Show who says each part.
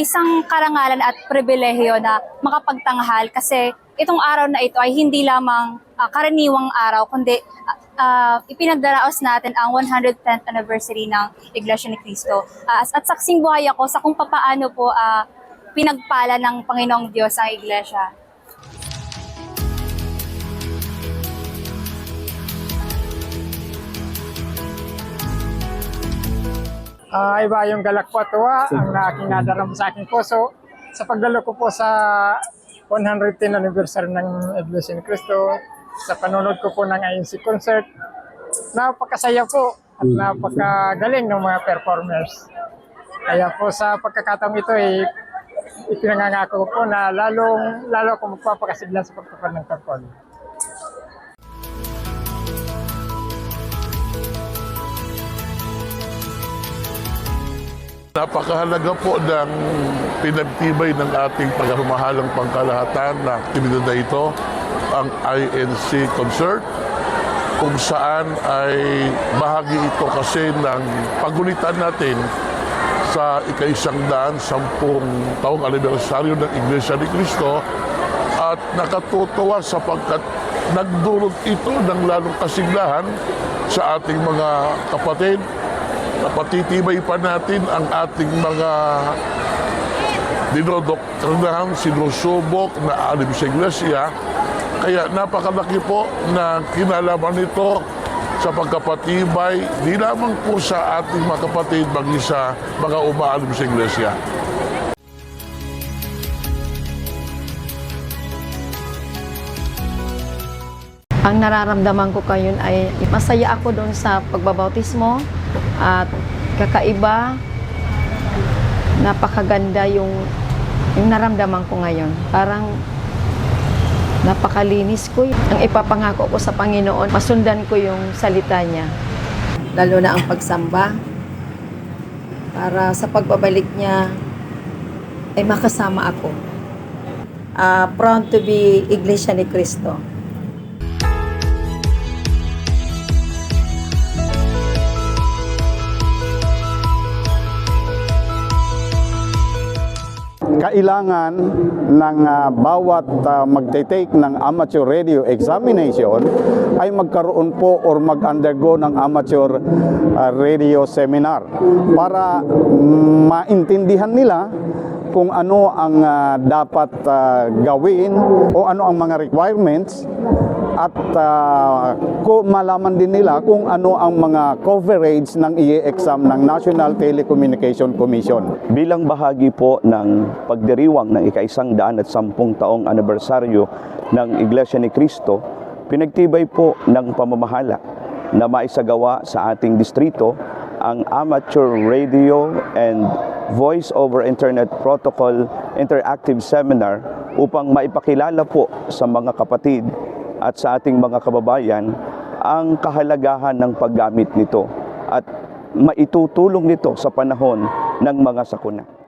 Speaker 1: isang karangalan at pribilehiyo na makapagtanghal kasi itong araw na ito ay hindi lamang ah, karaniwang araw kundi ah, ipinagdaraos natin ang 110th anniversary ng Iglesia ni Cristo. Ah, at saksing buhay ako sa kung papaano po ah, pinagpala ng Panginoong Diyos ang Iglesia.
Speaker 2: Ah, iba yung galak po at tuwa ang aking nadarama sa aking puso sa pagdalo ko po sa 110 anniversary ng Iglesia ni Cristo, sa panonood ko po ng INC concert. Napakasaya po at napakagaling ng mga performers. Kaya po sa pagkakataong ito ay ipinangangako ko po na lalong lalo ako magpapakasiglan sa pagtupad ng performance.
Speaker 3: Napakahalaga po ng pinagtibay ng ating pagmamahalang pangkalahatan na aktibidad na ito, ang INC concert, kung saan ay bahagi ito kasi ng pagulitan natin sa ikaisang daan sampung taong anibersaryo ng Iglesia ni Cristo at nakatutuwa sapagkat nagdulot ito ng lalong kasiglahan sa ating mga kapatid napatitibay pa natin ang ating mga dinodoktrinahan, sinusubok na alim sa iglesia. Kaya napakalaki po na kinalaman nito sa pagkapatibay, di lamang po sa ating mga kapatid, bagay sa mga umaalim sa iglesia.
Speaker 4: Ang nararamdaman ko ngayon ay masaya ako doon sa pagbabautismo at kakaiba, napakaganda yung, yung naramdaman ko ngayon. Parang napakalinis ko. Ang ipapangako ko sa Panginoon, masundan ko yung salita niya. Lalo na ang pagsamba para sa pagbabalik niya ay makasama ako. Ah, proud to be Iglesia ni Cristo.
Speaker 5: Kailangan ng ah, bawat uh, magte-take ng amateur radio examination ay magkaroon po or mag-undergo ng amateur ah, radio seminar. Para mm, maintindihan nila kung ano ang ah, dapat ah, gawin o ano ang mga requirements at ah, ko malaman din nila kung ano ang mga coverage ng IE exam ng National Telecommunication Commission.
Speaker 6: bilang bahagi po ng pagdiriwang ng ikaisang daan at sampung taong anibersaryo ng Iglesia ni Cristo, pinagtibay po ng pamamahala na maisagawa sa ating distrito ang Amateur Radio and Voice over Internet Protocol Interactive Seminar upang maipakilala po sa mga kapatid at sa ating mga kababayan ang kahalagahan ng paggamit nito at maitutulong nito sa panahon ng mga sakuna.